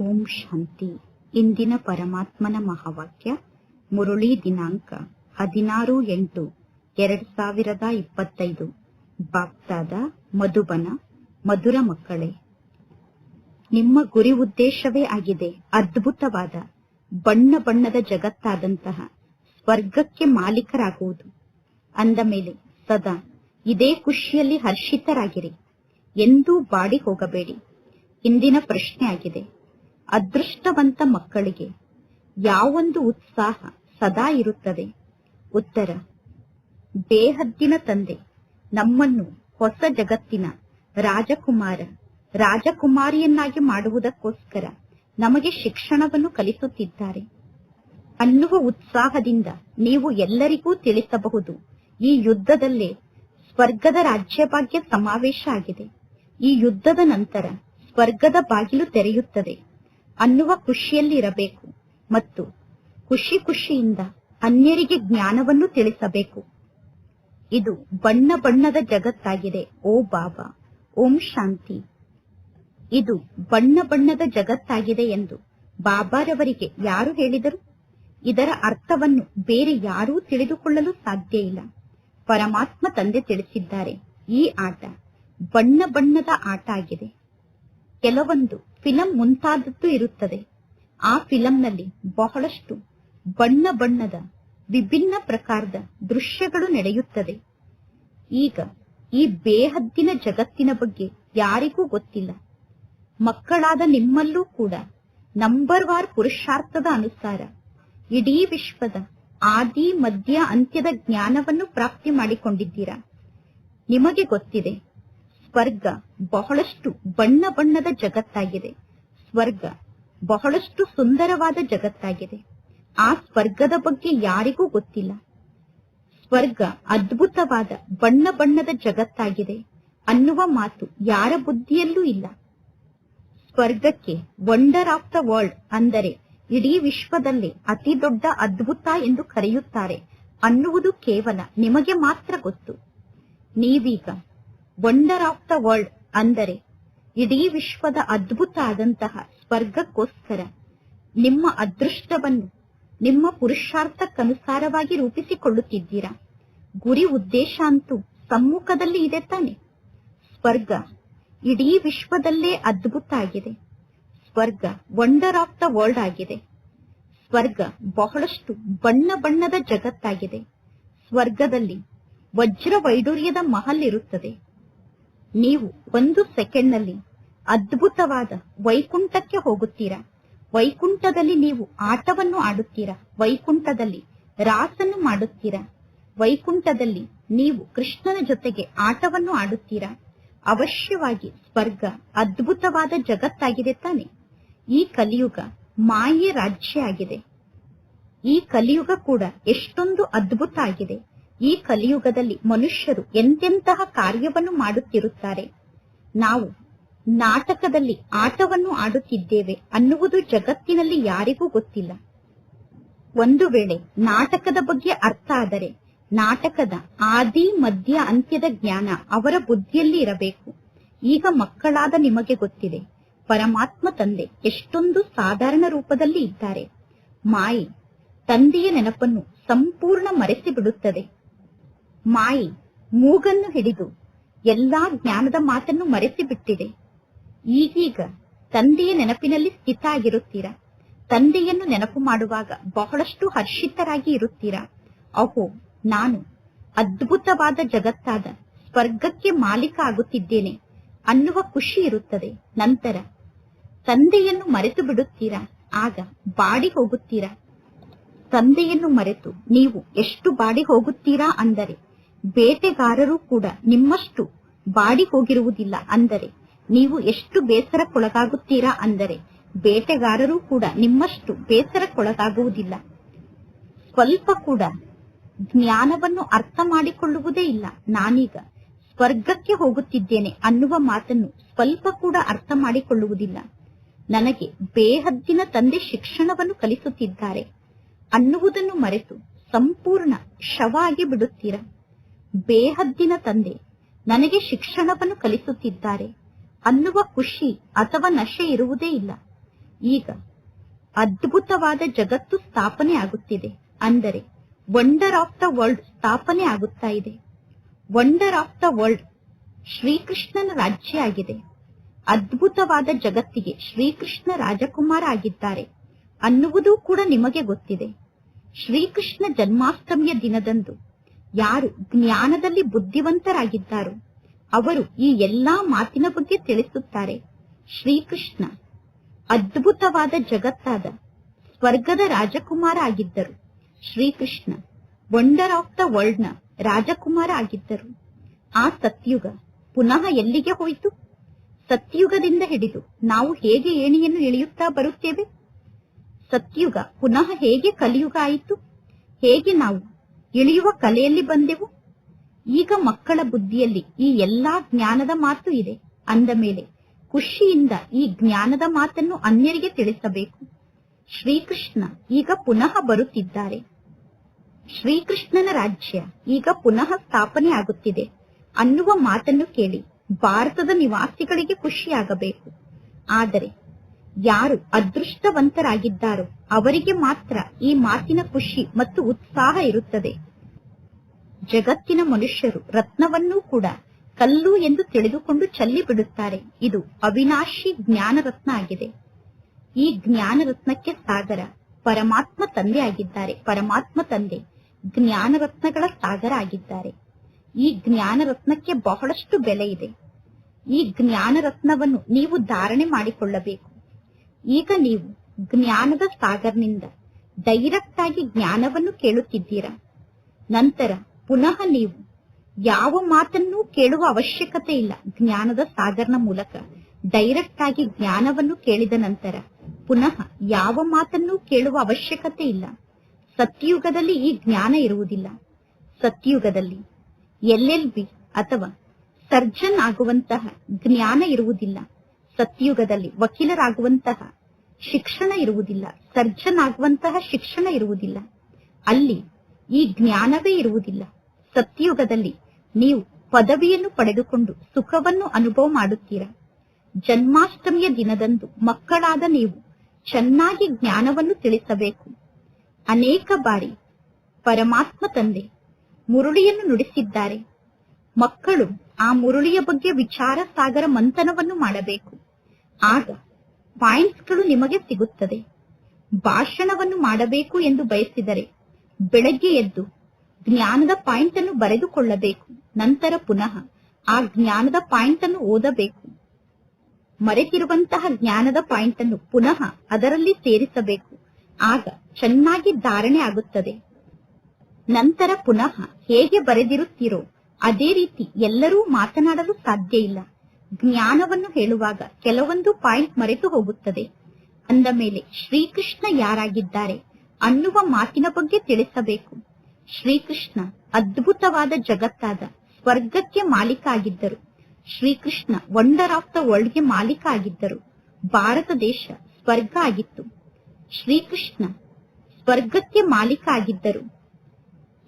ಓಂ ಶಾಂತಿ. ಇಂದಿನ ಪರಮಾತ್ಮನ ಮಹಾವಾಕ್ಯ, ಮುರುಳಿ ದಿನಾಂಕ ಹದಿನಾರು ಎಂಟು, ಎರಡ್ ಸಾವಿರದ ಇಪ್ಪತ್ತೈದು. ಬಾಪ್ತಾದ ಮಧುಬನ, ಮಧುರ ಮಕ್ಕಳೇ, ನಿಮ್ಮ ಗುರಿ ಉದ್ದೇಶವೇ ಆಗಿದೆ. ಅದ್ಭುತವಾದ, ಬಣ್ಣ ಬಣ್ಣದ ಜಗತ್ತಾದಂತಹ ಸ್ವರ್ಗಕ್ಕೆ ಮಾಲೀಕರಾಗುವುದು. ಅಂದ ಮೇಲೆ, ಸದಾ ಇದೇ ಖುಷಿಯಲ್ಲಿ ಹರ್ಷಿತರಾಗಿರಿ. ಎಂದೂ ಬಾಡಿ ಹೋಗಬೇಡಿ. ಇಂದಿನ ಪ್ರಶ್ನೆ ಆಗಿದೆ ಅದೃಷ್ಟವಂತ ಮಕ್ಕಳಿಗೆ ಯಾವೊಂದು ಉತ್ಸಾಹ ಸದಾ ಇರುತ್ತದೆ. ಉತ್ತರ ಬೇಹದ್ದಿನ ತಂದೆ, ನಮ್ಮನ್ನು ಹೊಸ ಜಗತ್ತಿನ ರಾಜಕುಮಾರ, ರಾಜಕುಮಾರಿಯನ್ನಾಗಿ ಮಾಡುವುದಕ್ಕೋಸ್ಕರ ನಮಗೆ ಶಿಕ್ಷಣವನ್ನು ಕಲಿಸುತ್ತಿದ್ದಾರೆ. ಅನ್ನುವ ಉತ್ಸಾಹದಿಂದ ನೀವು ಎಲ್ಲರಿಗೂ ತಿಳಿಸಬಹುದು, ಈ ಯುದ್ಧದಲ್ಲೇ ಸ್ವರ್ಗದ ರಾಜ್ಯಭಾಗ್ಯ ಸಮಾವೇಶ ಆಗಿದೆ. ಈ ಯುದ್ಧದ ನಂತರ ಸ್ವರ್ಗದ ಬಾಗಿಲು ತೆರೆಯುತ್ತದೆ. ಅನ್ನುವ ಖುಷಿಯಲ್ಲಿರಬೇಕು ಮತ್ತು ಖುಷಿ ಖುಷಿಯಿಂದ ಅನ್ಯರಿಗೆ ಜ್ಞಾನವನ್ನು ತಿಳಿಸಬೇಕು. ಇದು ಬಣ್ಣ ಬಣ್ಣದ ಜಗತ್ತಾಗಿದೆ, ಓ ಬಾಬಾ! ಓಂ ಶಾಂತಿ! ಇದು ಬಣ್ಣ ಬಣ್ಣದ ಜಗತ್ತಾಗಿದೆ ಎಂದು ಬಾಬಾರವರಿಗೆ ಯಾರು ಹೇಳಿದರು? ಇದರ ಅರ್ಥವನ್ನು ಬೇರೆ ಯಾರೂ ತಿಳಿದುಕೊಳ್ಳಲು ಸಾಧ್ಯ ಇಲ್ಲ. ಪರಮಾತ್ಮ ತಂದೆ ತಿಳಿಸಿದ್ದಾರೆ, ಈ ಆಟ ಬಣ್ಣ ಬಣ್ಣದ ಆಟ ಆಗಿದೆ. ಕೆಲವೊಂದು ಫಿಲಂ ಮುಂತಾದದ್ದು ಇರುತ್ತದೆ. ಆ ಫಿಲಂನಲ್ಲಿ ಬಹಳಷ್ಟು ಬಣ್ಣ ಬಣ್ಣದ ವಿಭಿನ್ನ ಪ್ರಕಾರದ ದೃಶ್ಯಗಳು ನಡೆಯುತ್ತದೆ. ಈಗ ಈ ಬೇಹದ್ದಿನ ಜಗತ್ತಿನ ಬಗ್ಗೆ ಯಾರಿಗೂ ಗೊತ್ತಿಲ್ಲ. ಮಕ್ಕಳಾದ ನಿಮ್ಮಲ್ಲೂ ಕೂಡ ನಂಬರ್ ವಾರ್ ಪುರುಷಾರ್ಥದ ಅನುಸಾರ ಇಡೀ ವಿಶ್ವದ ಆದಿ, ಮಧ್ಯ, ಅಂತ್ಯದ ಜ್ಞಾನವನ್ನು ಪ್ರಾಪ್ತಿ ಮಾಡಿಕೊಂಡಿದ್ದೀರಾ? ನಿಮಗೆ ಗೊತ್ತಿದೆ ಸ್ವರ್ಗ ಬಹಳಷ್ಟು ಬಣ್ಣ ಬಣ್ಣದ ಜಗತ್ತಾಗಿದೆ. ಸ್ವರ್ಗ ಬಹಳಷ್ಟು ಸುಂದರವಾದ ಜಗತ್ತಾಗಿದೆ. ಆ ಸ್ವರ್ಗದ ಬಗ್ಗೆ ಯಾರಿಗೂ ಗೊತ್ತಿಲ್ಲ. ಸ್ವರ್ಗ ಅದ್ಭುತವಾದ ಬಣ್ಣ ಬಣ್ಣದ ಜಗತ್ತಾಗಿದೆ ಅನ್ನುವ ಮಾತು ಯಾರ ಬುದ್ಧಿಯಲ್ಲೂ ಇಲ್ಲ. ಸ್ವರ್ಗಕ್ಕೆ ವಂಡರ್ ಆಫ್ ದ ವರ್ಲ್ಡ್ ಅಂದರೆ ಇಡೀ ವಿಶ್ವದಲ್ಲಿ ಅತಿ ದೊಡ್ಡ ಅದ್ಭುತ ಎಂದು ಕರೆಯುತ್ತಾರೆ ಅನ್ನುವುದು ಕೇವಲ ನಿಮಗೆ ಮಾತ್ರ ಗೊತ್ತು. ನೀವೀಗ ವಂಡರ್ ಆಫ್ ದ ವರ್ಲ್ಡ್ ಅಂದರೆ ಇಡೀ ವಿಶ್ವದ ಅದ್ಭುತ ಆದಂತಹ ಸ್ವರ್ಗಕ್ಕೋಸ್ಕರ ನಿಮ್ಮ ಅದೃಷ್ಟವನ್ನು, ನಿಮ್ಮ ಪುರುಷಾರ್ಥಕ್ಕನುಸಾರವಾಗಿ ರೂಪಿಸಿಕೊಳ್ಳುತ್ತಿದ್ದೀರಾ? ಗುರಿ ಉದ್ದೇಶ ಅಂತೂ ಸಮ್ಮುಖದಲ್ಲಿ ಇದೆ ತಾನೆ. ಸ್ವರ್ಗ ಇಡೀ ವಿಶ್ವದಲ್ಲೇ ಅದ್ಭುತ ಆಗಿದೆ. ಸ್ವರ್ಗ ವಂಡರ್ ಆಫ್ ದ ವರ್ಲ್ಡ್ ಆಗಿದೆ. ಸ್ವರ್ಗ ಬಹಳಷ್ಟು ಬಣ್ಣ ಬಣ್ಣದ ಜಗತ್ತಾಗಿದೆ. ಸ್ವರ್ಗದಲ್ಲಿ ವಜ್ರ ವೈಡೂರ್ಯದ ಮಹಲ್ ಇರುತ್ತದೆ. ನೀವು ಒಂದು ಸೆಕೆಂಡ್ನಲ್ಲಿ ಅದ್ಭುತವಾದ ವೈಕುಂಠಕ್ಕೆ ಹೋಗುತ್ತೀರಾ. ವೈಕುಂಠದಲ್ಲಿ ನೀವು ಆಟವನ್ನು ಆಡುತ್ತೀರಾ. ವೈಕುಂಠದಲ್ಲಿ ರಾಸನ್ನು ಮಾಡುತ್ತೀರಾ. ವೈಕುಂಠದಲ್ಲಿ ನೀವು ಕೃಷ್ಣನ ಜೊತೆಗೆ ಆಟವನ್ನು ಆಡುತ್ತೀರಾ. ಅವಶ್ಯವಾಗಿ ಸ್ವರ್ಗ, ಅದ್ಭುತವಾದ ಜಗತ್ತಾಗಿದೆ ತಾನೆ. ಈ ಕಲಿಯುಗ ಮಾಯೆ ರಾಜ್ಯ ಆಗಿದೆ. ಈ ಕಲಿಯುಗ ಕೂಡ ಎಷ್ಟೊಂದು ಅದ್ಭುತ ಆಗಿದೆ. ಈ ಕಲಿಯುಗದಲ್ಲಿ ಮನುಷ್ಯರು ಎಂತೆಂತಹ ಕಾರ್ಯವನ್ನು ಮಾಡುತ್ತಿರುತ್ತಾರೆ? ನಾವು ನಾಟಕದಲ್ಲಿ ಆಟವನ್ನು ಆಡುತ್ತಿದ್ದೇವೆ ಅನ್ನುವುದು ಜಗತ್ತಿನಲ್ಲಿ ಯಾರಿಗೂ ಗೊತ್ತಿಲ್ಲ. ಒಂದು ವೇಳೆ ನಾಟಕದ ಬಗ್ಗೆ ಅರ್ಥ ಆದರೆ ನಾಟಕದ ಆದಿ, ಮಧ್ಯ, ಅಂತ್ಯದ ಜ್ಞಾನ ಅವರ ಬುದ್ಧಿಯಲ್ಲಿ ಇರಬೇಕು. ಈಗ ಮಕ್ಕಳಾದ ನಿಮಗೆ ಗೊತ್ತಿದೆ, ಪರಮಾತ್ಮ ತಂದೆ ಎಷ್ಟೊಂದು ಸಾಧಾರಣ ರೂಪದಲ್ಲಿ ಇದ್ದಾರೆ. ಮಾಯಿ, ತಂದೆಯ ನೆನಪನ್ನು ಸಂಪೂರ್ಣ ಮರೆಸಿ ಬಿಡುತ್ತದೆ ಮಾಯಿ ಮೂಗನ್ನು ಹಿಡಿದು ಎಲ್ಲಾ ಜ್ಞಾನದ ಮಾತನ್ನು ಮರೆಸಿ ಬಿಟ್ಟಿದೆ ಈಗೀಗ ತಂದೆಯ ನೆನಪಿನಲ್ಲಿ ಸ್ಥಿತ ಆಗಿರುತ್ತೀರಾ ತಂದೆಯನ್ನು ನೆನಪು ಮಾಡುವಾಗ ಬಹಳಷ್ಟು ಹರ್ಷಿತರಾಗಿ ಇರುತ್ತೀರಾ? ಅಹೋ, ನಾನು ಅದ್ಭುತವಾದ ಜಗತ್ತಾದ ಸ್ವರ್ಗಕ್ಕೆ ಮಾಲೀಕ ಆಗುತ್ತಿದ್ದೇನೆ ಅನ್ನುವ ಖುಷಿ ಇರುತ್ತದೆ. ನಂತರ ತಂದೆಯನ್ನು ಮರೆತು ಬಿಡುತ್ತೀರಾ? ಆಗ ಬಾಡಿ ಹೋಗುತ್ತೀರಾ? ತಂದೆಯನ್ನು ಮರೆತು ನೀವು ಎಷ್ಟು ಬಾಡಿ ಹೋಗುತ್ತೀರಾ ಅಂದರೆ ಬೇಟೆಗಾರರು ಕೂಡ ನಿಮ್ಮಷ್ಟು ಬಾಡಿ ಹೋಗಿರುವುದಿಲ್ಲ ಅಂದರೆ ನೀವು ಎಷ್ಟು ಬೇಸರಕ್ಕೊಳಗಾಗುತ್ತೀರಾ ಅಂದರೆ ಬೇಟೆಗಾರರು ಕೂಡ ನಿಮ್ಮಷ್ಟು ಬೇಸರಕ್ಕೊಳಗಾಗುವುದಿಲ್ಲ. ಸ್ವಲ್ಪ ಕೂಡ ಜ್ಞಾನವನ್ನು ಅರ್ಥ ಮಾಡಿಕೊಳ್ಳುವುದೇ ಇಲ್ಲ. ನಾನೀಗ ಸ್ವರ್ಗಕ್ಕೆ ಹೋಗುತ್ತಿದ್ದೇನೆ ಅನ್ನುವ ಮಾತನ್ನು ಸ್ವಲ್ಪ ಕೂಡ ಅರ್ಥ ಮಾಡಿಕೊಳ್ಳುವುದಿಲ್ಲ. ನನಗೆ ಬೇಹದ್ದಿನ ತಂದೆ ಶಿಕ್ಷಣವನ್ನು ಕಲಿಸುತ್ತಿದ್ದಾರೆ ಅನ್ನುವುದನ್ನು ಮರೆತು ಸಂಪೂರ್ಣ ಶವ ಆಗಿ ಬಿಡುತ್ತೀರಾ? ಬೇಹದ್ದಿನ ತಂದೆ. ನನಗೆ ಶಿಕ್ಷಣವನ್ನು ಕಲಿಸುತ್ತಿದ್ದಾರೆ. ಅನ್ನುವ ಖುಷಿ ಅಥವಾ ನಶೆ ಇರುವುದೇ ಇಲ್ಲ. ಈಗ ಅದ್ಭುತವಾದ ಜಗತ್ತು ಸ್ಥಾಪನೆ ಆಗುತ್ತಿದೆ. ಅಂದರೆ ವಂಡರ್ ಆಫ್ ದ ವರ್ಲ್ಡ್ ಸ್ಥಾಪನೆ ಆಗುತ್ತಾ ಇದೆ. ವಂಡರ್ ಆಫ್ ದ ವರ್ಲ್ಡ್ ಶ್ರೀಕೃಷ್ಣನ ರಾಜ್ಯ ಆಗಿದೆ. ಅದ್ಭುತವಾದ ಜಗತ್ತಿಗೆ ಶ್ರೀಕೃಷ್ಣ ರಾಜಕುಮಾರ ಆಗಿದ್ದಾರೆ ಅನ್ನುವುದೂ ಕೂಡ ನಿಮಗೆ ಗೊತ್ತಿದೆ. ಶ್ರೀಕೃಷ್ಣ ಜನ್ಮಾಷ್ಟಮಿಯ ದಿನದಂದು ಯಾರು ಜ್ಞಾನದಲ್ಲಿ ಬುದ್ಧಿವಂತರಾಗಿದ್ದಾರೋ ಅವರು ಈ ಎಲ್ಲಾ ಮಾತಿನ ಬಗ್ಗೆ ತಿಳಿಸುತ್ತಾರೆ. ಶ್ರೀಕೃಷ್ಣ ಅದ್ಭುತವಾದ ಜಗತ್ತಾದ ಸ್ವರ್ಗದ ರಾಜಕುಮಾರ ಆಗಿದ್ದರು. ಶ್ರೀಕೃಷ್ಣ ವಂಡರ್ ಆಫ್ ದ ವರ್ಲ್ಡ್ನ ರಾಜಕುಮಾರ ಆಗಿದ್ದರು. ಆ ಸತ್ಯುಗ ಪುನಃ ಎಲ್ಲಿಗೆ ಹೋಯಿತು? ಸತ್ಯುಗದಿಂದ ಹಿಡಿದು ನಾವು ಹೇಗೆ ಏಣಿಯನ್ನು ಇಳಿಯುತ್ತಾ ಬರುತ್ತೇವೆ? ಸತ್ಯುಗ ಪುನಃ ಹೇಗೆ ಕಲಿಯುಗ ಆಯಿತು? ಹೇಗೆ ನಾವು ಇಳಿಯುವ ಕಲೆಯಲ್ಲಿ ಬಂದೆವು. ಈಗ ಮಕ್ಕಳ ಬುದ್ಧಿಯಲ್ಲಿ ಈ ಎಲ್ಲಾ ಜ್ಞಾನದ ಮಾತು ಇದೆ. ಅಂದ ಮೇಲೆ ಖುಷಿಯಿಂದ ಈ ಜ್ಞಾನದ ಮಾತನ್ನು ಅನ್ಯರಿಗೆ ತಿಳಿಸಬೇಕು. ಶ್ರೀಕೃಷ್ಣ ಈಗ ಪುನಃ ಬರುತ್ತಿದ್ದಾರೆ. ಶ್ರೀಕೃಷ್ಣನ ರಾಜ್ಯ ಈಗ ಪುನಃ ಸ್ಥಾಪನೆ ಆಗುತ್ತಿದೆ. ಅನ್ನುವ ಮಾತನ್ನು ಕೇಳಿ ಭಾರತದ ನಿವಾಸಿಗಳಿಗೆ ಖುಷಿಯಾಗಬೇಕು. ಆದರೆ ಯಾರು ಅದೃಷ್ಟವಂತರಾಗಿದ್ದಾರೋ ಅವರಿಗೆ ಮಾತ್ರ ಈ ಮಾತಿನ ಖುಷಿ ಮತ್ತು ಉತ್ಸಾಹ ಇರುತ್ತದೆ. ಜಗತ್ತಿನ ಮನುಷ್ಯರು ರತ್ನವನ್ನೂ ಕೂಡ ಕಲ್ಲು ಎಂದು ತಿಳಿದುಕೊಂಡು ಚಲ್ಲಿ ಬಿಡುತ್ತಾರೆ ಇದು ಅವಿನಾಶಿ ಜ್ಞಾನರತ್ನ ಆಗಿದೆ. ಈ ಜ್ಞಾನರತ್ನಕ್ಕೆ ಸಾಗರ ಪರಮಾತ್ಮ ತಂದೆ ಆಗಿದ್ದಾರೆ. ಪರಮಾತ್ಮ ತಂದೆ ಜ್ಞಾನರತ್ನಗಳ ಸಾಗರ ಆಗಿದ್ದಾರೆ. ಈ ಜ್ಞಾನ ರತ್ನಕ್ಕೆ ಬಹಳಷ್ಟು ಬೆಲೆ ಇದೆ. ಈ ಜ್ಞಾನರತ್ನವನ್ನು ನೀವು ಧಾರಣೆ ಮಾಡಿಕೊಳ್ಳಬೇಕು. ಈಗ ನೀವು ಜ್ಞಾನದ ಸಾಗರ್ನಿಂದ ಡೈರೆಕ್ಟ್ ಆಗಿ ಜ್ಞಾನವನ್ನು ಕೇಳುತ್ತಿದ್ದೀರಾ? ನಂತರ ಪುನಃ ನೀವು ಯಾವ ಮಾತನ್ನೂ ಕೇಳುವ ಅವಶ್ಯಕತೆ ಇಲ್ಲ ಜ್ಞಾನದ ಸಾಗರ್ನ ಮೂಲಕ. ಡೈರೆಕ್ಟ್ ಆಗಿ ಜ್ಞಾನವನ್ನು ಕೇಳಿದ ನಂತರ ಪುನಃ ಯಾವ ಮಾತನ್ನೂ ಕೇಳುವ ಅವಶ್ಯಕತೆ ಇಲ್ಲ. ಸತ್ಯುಗದಲ್ಲಿ ಈ ಜ್ಞಾನ ಇರುವುದಿಲ್ಲ. ಸತ್ಯುಗದಲ್ಲಿ ಎಲ್ ಬಿ ಅಥವಾ ಸರ್ಜನ್ ಆಗುವಂತಹ ಜ್ಞಾನ ಇರುವುದಿಲ್ಲ. ಸತ್ಯುಗದಲ್ಲಿ ವಕೀಲರಾಗುವಂತಹ ಶಿಕ್ಷಣ ಇರುವುದಿಲ್ಲ ಸರ್ಜನ್ ಆಗುವಂತಹ ಶಿಕ್ಷಣ ಇರುವುದಿಲ್ಲ. ಅಲ್ಲಿ ಈ ಜ್ಞಾನವೇ ಇರುವುದಿಲ್ಲ. ಸತ್ಯುಗದಲ್ಲಿ ನೀವು ಪದವಿಯನ್ನು ಪಡೆದುಕೊಂಡು ಸುಖವನ್ನು ಅನುಭವ ಮಾಡುತ್ತೀರಾ. ಜನ್ಮಾಷ್ಟಮಿಯ ದಿನದಂದು ಮಕ್ಕಳಾದ ನೀವು ಚೆನ್ನಾಗಿ ಜ್ಞಾನವನ್ನು ತಿಳಿಸಬೇಕು. ಅನೇಕ ಬಾರಿ ಪರಮಾತ್ಮ ತಂದೆ ಮುರುಳಿಯನ್ನು ನುಡಿಸಿದ್ದಾರೆ. ಮಕ್ಕಳು ಆ ಮುರುಳಿಯ ಬಗ್ಗೆ ವಿಚಾರ ಸಾಗರ ಮಂಥನವನ್ನು ಮಾಡಬೇಕು. ಆಗ ಪಾಯಿಂಟ್ಸ್ಗಳು ನಿಮಗೆ ಸಿಗುತ್ತದೆ. ಭಾಷಣವನ್ನು ಮಾಡಬೇಕು ಎಂದು ಬಯಸಿದರೆ ಬೆಳಗ್ಗೆ ಎದ್ದು ಜ್ಞಾನದ ಪಾಯಿಂಟ್ ಅನ್ನು ಬರೆದುಕೊಳ್ಳಬೇಕು. ನಂತರ ಪುನಃ ಆ ಜ್ಞಾನದ ಪಾಯಿಂಟ್ ಅನ್ನು ಓದಬೇಕು. ಮರೆತಿರುವಂತಹ ಜ್ಞಾನದ ಪಾಯಿಂಟ್ ಅನ್ನು ಪುನಃ ಅದರಲ್ಲಿ ಸೇರಿಸಬೇಕು. ಆಗ ಚೆನ್ನಾಗಿ ಧಾರಣೆ ಆಗುತ್ತದೆ. ನಂತರ ಪುನಃ ಹೇಗೆ ಬರೆದಿರುತ್ತೀರೋ ಅದೇ ರೀತಿ ಎಲ್ಲರೂ ಮಾತನಾಡಲು ಸಾಧ್ಯ ಇಲ್ಲ. ಜ್ಞಾನವನ್ನು ಹೇಳುವಾಗ ಕೆಲವೊಂದು ಪಾಯಿಂಟ್ ಮರೆತು ಹೋಗುತ್ತದೆ. ಅಂದ ಮೇಲೆ, ಶ್ರೀಕೃಷ್ಣ ಯಾರಾಗಿದ್ದಾರೆ ಅನ್ನುವ ಮಾತಿನ ಬಗ್ಗೆ ತಿಳಿಸಬೇಕು. ಶ್ರೀಕೃಷ್ಣ ಅದ್ಭುತವಾದ ಜಗತ್ತಾದ ಸ್ವರ್ಗಕ್ಕೆ ಮಾಲೀಕ ಆಗಿದ್ದರು. ಶ್ರೀಕೃಷ್ಣ ವಂಡರ್ ಆಫ್ ದ ವರ್ಲ್ಡ್ಗೆ ಮಾಲೀಕ ಆಗಿದ್ದರು. ಭಾರತ ದೇಶ ಸ್ವರ್ಗ ಆಗಿತ್ತು. ಶ್ರೀಕೃಷ್ಣ ಸ್ವರ್ಗಕ್ಕೆ ಮಾಲೀಕ ಆಗಿದ್ದರು.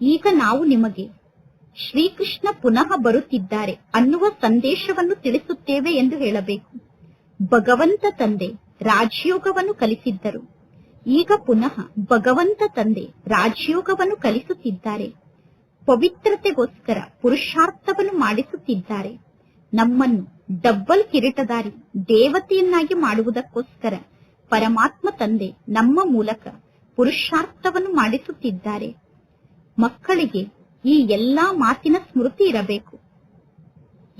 ಈಗ ನಾವು ನಿಮಗೆ ಶ್ರೀಕೃಷ್ಣ ಪುನಃ ಬರುತ್ತಿದ್ದಾರೆ ಅನ್ನುವ ಸಂದೇಶವನ್ನು ತಿಳಿಸುತ್ತೇವೆ ಎಂದು ಹೇಳಬೇಕು. ಭಗವಂತ ತಂದೆ ರಾಜಯೋಗವನ್ನು ಕಲಿಸಿದ್ದರು. ಈಗ ಪುನಃ ಭಗವಂತ ತಂದೆ ರಾಜಯೋಗವನ್ನು ಕಲಿಸುತ್ತಿದ್ದಾರೆ. ಪವಿತ್ರತೆಗೋಸ್ಕರ ಪುರುಷಾರ್ಥವನ್ನು ಮಾಡಿಸುತ್ತಿದ್ದಾರೆ. ನಮ್ಮನ್ನು ಡಬ್ಬಲ್ ಕಿರೀಟದಾರಿ ದೇವತೆಯನ್ನಾಗಿ ಮಾಡುವುದಕ್ಕೋಸ್ಕರ ಪರಮಾತ್ಮ ತಂದೆ ನಮ್ಮ ಮೂಲಕ ಪುರುಷಾರ್ಥವನ್ನು ಮಾಡಿಸುತ್ತಿದ್ದಾರೆ. ಮಕ್ಕಳಿಗೆ ಈ ಎಲ್ಲಾ ಮಾತಿನ ಸ್ಮೃತಿ ಇರಬೇಕು.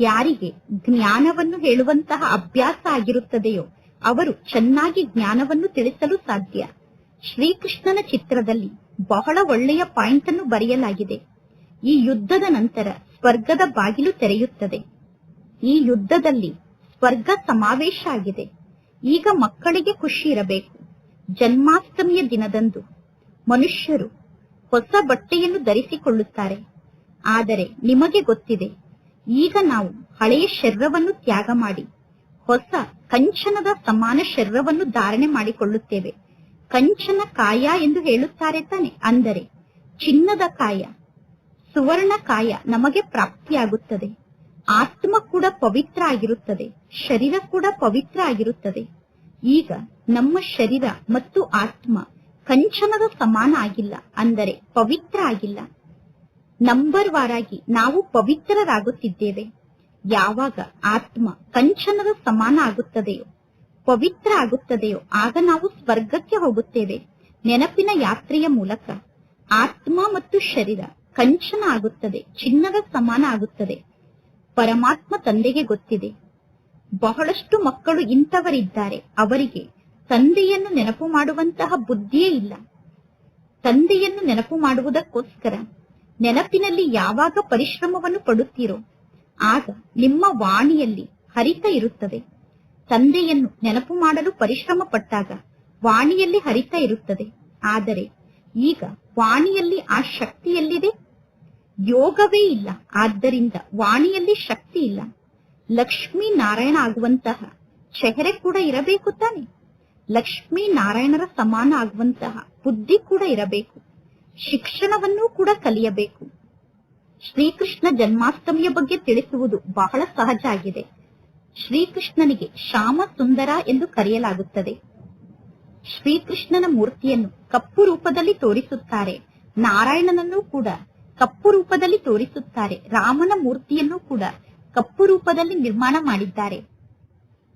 ಯಾರಿಗೆ ಜ್ಞಾನವನ್ನು ಹೇಳುವಂತಹ ಅಭ್ಯಾಸ ಆಗಿರುತ್ತದೆಯೋ ಅವರು ಚೆನ್ನಾಗಿ ಜ್ಞಾನವನ್ನು ತಿಳಿಸಲು ಸಾಧ್ಯ. ಶ್ರೀಕೃಷ್ಣನ ಚಿತ್ರದಲ್ಲಿ ಬಹಳ ಒಳ್ಳೆಯ ಪಾಯಿಂಟ್ ಅನ್ನು ಬರೆಯಲಾಗಿದೆ. ಈ ಯುದ್ಧದ ನಂತರ ಸ್ವರ್ಗದ ಬಾಗಿಲು ತೆರೆಯುತ್ತದೆ. ಈ ಯುದ್ಧದಲ್ಲಿ ಸ್ವರ್ಗ ಸಮಾವೇಶ ಆಗಿದೆ. ಈಗ ಮಕ್ಕಳಿಗೆ ಖುಷಿ ಇರಬೇಕು. ಜನ್ಮಾಷ್ಟಮಿಯ ದಿನದಂದು ಮನುಷ್ಯರು ಹೊಸ ಬಟ್ಟೆಯನ್ನು ಧರಿಸಿಕೊಳ್ಳುತ್ತಾರೆ. ಆದರೆ ನಿಮಗೆ ಗೊತ್ತಿದೆ, ಈಗ ನಾವು ಹಳೆಯ ಶರೀರವನ್ನು ತ್ಯಾಗ ಮಾಡಿ, ಹೊಸ ಕಂಚನದ ಸಮಾನ ಶರೀರವನ್ನು ಧಾರಣೆ ಮಾಡಿಕೊಳ್ಳುತ್ತೇವೆ. ಕಂಚನ ಕಾಯ ಎಂದು ಹೇಳುತ್ತಾರೆ ತಾನೆ. ಅಂದರೆ ಚಿನ್ನದ ಕಾಯ, ಸುವರ್ಣ ಕಾಯ ನಮಗೆ ಪ್ರಾಪ್ತಿಯಾಗುತ್ತದೆ. ಆತ್ಮ ಕೂಡ ಪವಿತ್ರ ಆಗಿರುತ್ತದೆ, ಶರೀರ ಕೂಡ ಪವಿತ್ರ ಆಗಿರುತ್ತದೆ. ಈಗ ನಮ್ಮ ಶರೀರ ಮತ್ತು ಆತ್ಮ ಕಂಚನದ ಸಮಾನ ಆಗಿಲ್ಲ ಅಂದರೆ ಪವಿತ್ರ ಆಗಿಲ್ಲ ನಂಬರ್ ವಾರಾಗಿ ನಾವು ಪವಿತ್ರರಾಗುತ್ತಿದ್ದೇವೆ. ಯಾವಾಗ ಆತ್ಮ ಕಂಚನದ ಸಮಾನ ಆಗುತ್ತದೆಯೋ, ಪವಿತ್ರ ಆಗುತ್ತದೆಯೋ, ಆಗ ನಾವು ಸ್ವರ್ಗಕ್ಕೆ ಹೋಗುತ್ತೇವೆ. ನೆನಪಿನ ಯಾತ್ರೆಯ ಮೂಲಕ ಆತ್ಮ ಮತ್ತು ಶರೀರ ಕಂಚನ ಆಗುತ್ತದೆ, ಚಿನ್ನದ ಸಮಾನ ಆಗುತ್ತದೆ. ಪರಮಾತ್ಮ ತಂದೆಗೆ ಗೊತ್ತಿದೆ. ಬಹಳಷ್ಟು ಮಕ್ಕಳು ಇಂಥವರಿದ್ದಾರೆ, ಅವರಿಗೆ ತಂದೆಯನ್ನು ನೆನಪು ಮಾಡುವಂತಹ ಬುದ್ಧಿಯೇ ಇಲ್ಲ. ತಂದೆಯನ್ನು ನೆನಪು ಮಾಡುವುದಕ್ಕೋಸ್ಕರ ನೆನಪಿನಲ್ಲಿ ಯಾವಾಗ ಪರಿಶ್ರಮವನ್ನು ಪಡುತ್ತೀರೋ, ಆಗ ನಿಮ್ಮ ವಾಣಿಯಲ್ಲಿ ಹರಿತ ಇರುತ್ತದೆ. ತಂದೆಯನ್ನು ನೆನಪು ಮಾಡಲು ಪರಿಶ್ರಮ ಪಟ್ಟಾಗ ವಾಣಿಯಲ್ಲಿ ಹರಿತ ಇರುತ್ತದೆ. ಆದರೆ ಈಗ ವಾಣಿಯಲ್ಲಿ ಆ ಶಕ್ತಿ ಎಲ್ಲಿದೆ? ಯೋಗವೇ ಇಲ್ಲ. ಆದ್ದರಿಂದ ವಾಣಿಯಲ್ಲಿ ಶಕ್ತಿ ಇಲ್ಲ. ಲಕ್ಷ್ಮೀ ನಾರಾಯಣ ಆಗುವಂತಹ ಚೆಹರೆ ಕೂಡ ಇರಬೇಕು ತಾನೆ? ಲಕ್ಷ್ಮೀ ನಾರಾಯಣರ ಸಮಾನ ಆಗುವಂತಹ ಬುದ್ಧಿ ಕೂಡ ಇರಬೇಕು. ಶಿಕ್ಷಣವನ್ನೂ ಕೂಡ ಕಲಿಯಬೇಕು. ಶ್ರೀಕೃಷ್ಣ ಜನ್ಮಾಷ್ಟಮಿಯ ಬಗ್ಗೆ ತಿಳಿಸುವುದು ಬಹಳ ಸಹಜ ಆಗಿದೆ. ಶ್ರೀಕೃಷ್ಣನಿಗೆ ಶ್ಯಾಮ ಸುಂದರ ಎಂದು ಕರೆಯಲಾಗುತ್ತದೆ. ಶ್ರೀಕೃಷ್ಣನ ಮೂರ್ತಿಯನ್ನು ಕಪ್ಪು ರೂಪದಲ್ಲಿ ತೋರಿಸುತ್ತಾರೆ. ನಾರಾಯಣನನ್ನು ಕೂಡ ಕಪ್ಪು ರೂಪದಲ್ಲಿ ತೋರಿಸುತ್ತಾರೆ. ರಾಮನ ಮೂರ್ತಿಯನ್ನು ಕೂಡ ಕಪ್ಪು ರೂಪದಲ್ಲಿ ನಿರ್ಮಾಣ ಮಾಡಿದ್ದಾರೆ.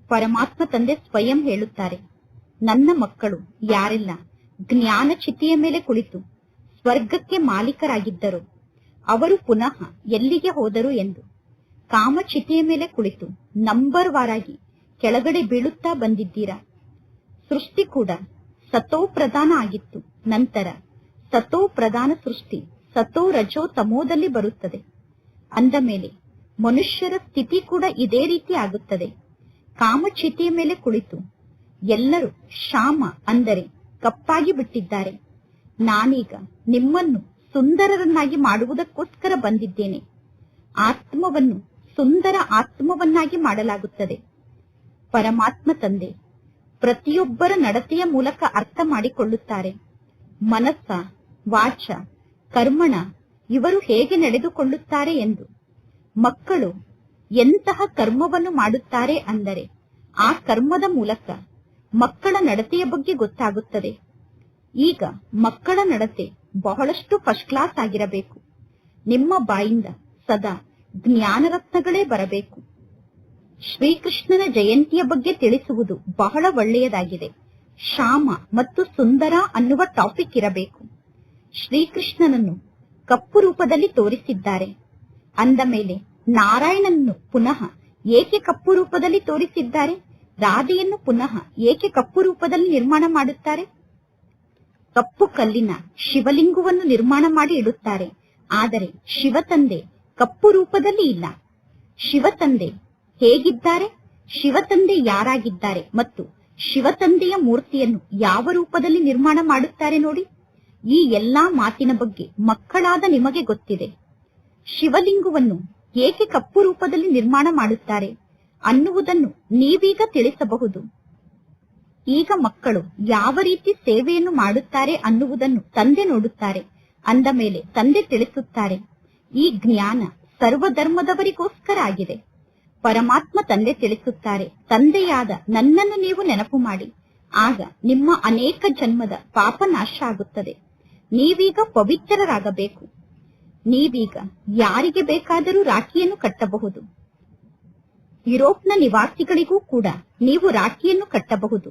ಪರಮಾತ್ಮ ತಂದೆ ಸ್ವಯಂ ಹೇಳುತ್ತಾರೆ. ನನ್ನ ಮಕ್ಕಳು ಯಾರೆಲ್ಲ. ಜ್ಞಾನ ಚಿತಿಯ ಮೇಲೆ ಕುಳಿತು. ಸ್ವರ್ಗಕ್ಕೆ ಮಾಲೀಕರಾಗಿದ್ದರು. ಅವರು ಪುನಃ ಎಲ್ಲಿಗೆ ಹೋದರು ಎಂದು. ಕಾಮಚಿತೆಯ ಮೇಲೆ ಕುಳಿತು. ನಂಬರ್ ವಾರಾಗಿ ಕೆಳಗಡೆ ಬೀಳುತ್ತಾ ಬಂದಿದ್ದೀರಾ? ಸೃಷ್ಟಿ ಕೂಡ ಸತೋ ಪ್ರಧಾನ ಆಗಿತ್ತು. ನಂತರ ಸತೋ ಪ್ರಧಾನ ಸೃಷ್ಟಿ ಸತೋ ರಜೋ ತಮೋದಲ್ಲಿ ಬರುತ್ತದೆ. ಅಂದ ಮೇಲೆ ಮನುಷ್ಯರ ಸ್ಥಿತಿ ಕೂಡ ಇದೇ ರೀತಿ ಆಗುತ್ತದೆ. ಕಾಮಚಿತೆಯ ಮೇಲೆ ಕುಳಿತು. ಎಲ್ಲರೂ ಶಾಮ ಅಂದರೆ ಕಪ್ಪಾಗಿ ಬಿಟ್ಟಿದ್ದಾರೆ. ನಾನೀಗ ನಿಮ್ಮನ್ನು ಸುಂದರರನ್ನಾಗಿ ಮಾಡುವುದಕ್ಕೋಸ್ಕರ ಬಂದಿದ್ದೇನೆ. ಆತ್ಮವನ್ನು ಸುಂದರ ಆತ್ಮವನ್ನಾಗಿ ಮಾಡಲಾಗುತ್ತದೆ. ಪರಮಾತ್ಮ ತಂದೆ, ಪ್ರತಿಯೊಬ್ಬರ ನಡತೆಯ ಮೂಲಕ ಅರ್ಥ ಮಾಡಿಕೊಳ್ಳುತ್ತಾರೆ. ಮನಸ್ಸ, ವಾಚ, ಕರ್ಮಣ ಇವರು ಹೇಗೆ ನಡೆದುಕೊಳ್ಳುತ್ತಾರೆ ಎಂದು. ಮಕ್ಕಳು ಎಂತಹ ಕರ್ಮವನ್ನು ಮಾಡುತ್ತಾರೆ ಅಂದರೆ ಆ ಕರ್ಮದ ಮೂಲಕ ಮಕ್ಕಳ ನಡತೆಯ ಬಗ್ಗೆ ಗೊತ್ತಾಗುತ್ತದೆ. ಈಗ ಮಕ್ಕಳ ನಡತೆ ಬಹಳಷ್ಟು ಫಸ್ಟ್ ಕ್ಲಾಸ್ ಆಗಿರಬೇಕು. ನಿಮ್ಮ ಬಾಯಿಂದ ಸದಾ ಜ್ಞಾನರತ್ನಗಳೇ ಬರಬೇಕು. ಶ್ರೀಕೃಷ್ಣನ ಜಯಂತಿಯ ಬಗ್ಗೆ ತಿಳಿಸುವುದು ಬಹಳ ಒಳ್ಳೆಯದಾಗಿದೆ. ಶ್ಯಾಮ ಮತ್ತು ಸುಂದರ ಅನ್ನುವ ಟಾಪಿಕ್ ಇರಬೇಕು. ಶ್ರೀಕೃಷ್ಣನನ್ನು ಕಪ್ಪು ರೂಪದಲ್ಲಿ ತೋರಿಸಿದ್ದಾರೆ. ಅಂದ ಮೇಲೆ ನಾರಾಯಣನನ್ನು ಪುನಃ ಏಕೆ ಕಪ್ಪು ರೂಪದಲ್ಲಿ ತೋರಿಸಿದ್ದಾರೆ? ರಾಧೆಯನ್ನು ಪುನಃ ಏಕೆ ಕಪ್ಪು ರೂಪದಲ್ಲಿ ನಿರ್ಮಾಣ ಮಾಡುತ್ತಾರೆ? ಕಪ್ಪು ಕಲ್ಲಿನ ಶಿವಲಿಂಗವನ್ನು ನಿರ್ಮಾಣ ಮಾಡಿ ಇಡುತ್ತಾರೆ. ಆದರೆ ಶಿವತಂದೆ ಕಪ್ಪು ರೂಪದಲ್ಲಿ ಇಲ್ಲ. ಶಿವತಂದೆ ಹೇಗಿದ್ದಾರೆ? ಶಿವತಂದೆ ಯಾರಾಗಿದ್ದಾರೆ? ಮತ್ತು ಶಿವತಂದೆಯ ಮೂರ್ತಿಯನ್ನು ಯಾವ ರೂಪದಲ್ಲಿ ನಿರ್ಮಾಣ ಮಾಡುತ್ತಾರೆ ನೋಡಿ. ಈ ಎಲ್ಲಾ ಮಾತಿನ ಬಗ್ಗೆ ಮಕ್ಕಳಾದ ನಿಮಗೆ ಗೊತ್ತಿದೆ. ಶಿವಲಿಂಗವನ್ನು ಏಕೆ ಕಪ್ಪು ರೂಪದಲ್ಲಿ ನಿರ್ಮಾಣ ಮಾಡುತ್ತಾರೆ? ಅನ್ನುವುದನ್ನು ನೀವೀಗ ತಿಳಿಸಬಹುದು. ಈಗ ಮಕ್ಕಳು ಯಾವ ರೀತಿ ಸೇವೆಯನ್ನು ಮಾಡುತ್ತಾರೆ ಅನ್ನುವುದನ್ನು ತಂದೆ ನೋಡುತ್ತಾರೆ. ಅಂದ ಮೇಲೆ ತಂದೆ ತಿಳಿಸುತ್ತಾರೆ, ಈ ಜ್ಞಾನ ಸರ್ವಧರ್ಮದವರಿಗೋಸ್ಕರ ಆಗಿದೆ. ಪರಮಾತ್ಮ ತಂದೆ ತಿಳಿಸುತ್ತಾರೆ, ತಂದೆಯಾದ ನನ್ನನ್ನು ನೀವು ನೆನಪು ಮಾಡಿ. ಆಗ ನಿಮ್ಮ ಅನೇಕ ಜನ್ಮದ ಪಾಪ ನಾಶ ಆಗುತ್ತದೆ. ನೀವೀಗ ಪವಿತ್ರರಾಗಬೇಕು. ನೀವೀಗ ಯಾರಿಗೆ ಬೇಕಾದರೂ ರಾಖಿಯನ್ನು ಕಟ್ಟಬಹುದು. ಯುರೋಪ್ನ ನಿವಾಸಿಗಳಿಗೂ ಕೂಡ ನೀವು ರಾಖಿಯನ್ನು ಕಟ್ಟಬಹುದು.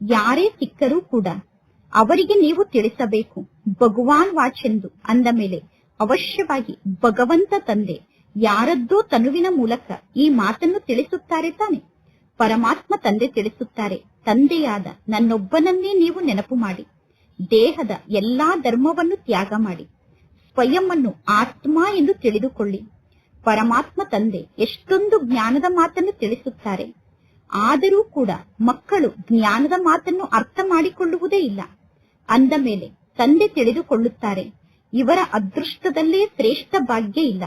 ಯಾರೇ ಸಿಕ್ಕರೂ ಕೂಡ ಅವರಿಗೆ ನೀವು ತಿಳಿಸಬೇಕು. ಭಗವಾನ್ ವಾಚ್ ಎಂದು ಅಂದ ಮೇಲೆ ಅವಶ್ಯವಾಗಿ ಭಗವಂತ ತಂದೆ ಯಾರದ್ದೋ ತನುವಿನ ಮೂಲಕ ಈ ಮಾತನ್ನು ತಿಳಿಸುತ್ತಾರೆ ತಾನೆ. ಪರಮಾತ್ಮ ತಂದೆ ತಿಳಿಸುತ್ತಾರೆ, ತಂದೆಯಾದ ನನ್ನೊಬ್ಬನನ್ನೇ ನೀವು ನೆನಪು ಮಾಡಿ. ದೇಹದ ಎಲ್ಲಾ ಧರ್ಮವನ್ನು ತ್ಯಾಗ ಮಾಡಿ. ಸ್ವಯಂ ಅನ್ನು ಆತ್ಮ ಎಂದು ತಿಳಿದುಕೊಳ್ಳಿ. ಪರಮಾತ್ಮ ತಂದೆ ಎಷ್ಟೊಂದು ಜ್ಞಾನದ ಮಾತನ್ನು ತಿಳಿಸುತ್ತಾರೆ. ಆದರೂ ಕೂಡ ಮಕ್ಕಳು ಜ್ಞಾನದ ಮಾತನ್ನು ಅರ್ಥ ಮಾಡಿಕೊಳ್ಳುವುದೇ ಇಲ್ಲ. ಅಂದ ಮೇಲೆ ತಂದೆ ತಿಳಿದುಕೊಳ್ಳುತ್ತಾರೆ, ಇವರ ಅದೃಷ್ಟದಲ್ಲೇ ಶ್ರೇಷ್ಠ ಭಾಗ್ಯ ಇಲ್ಲ.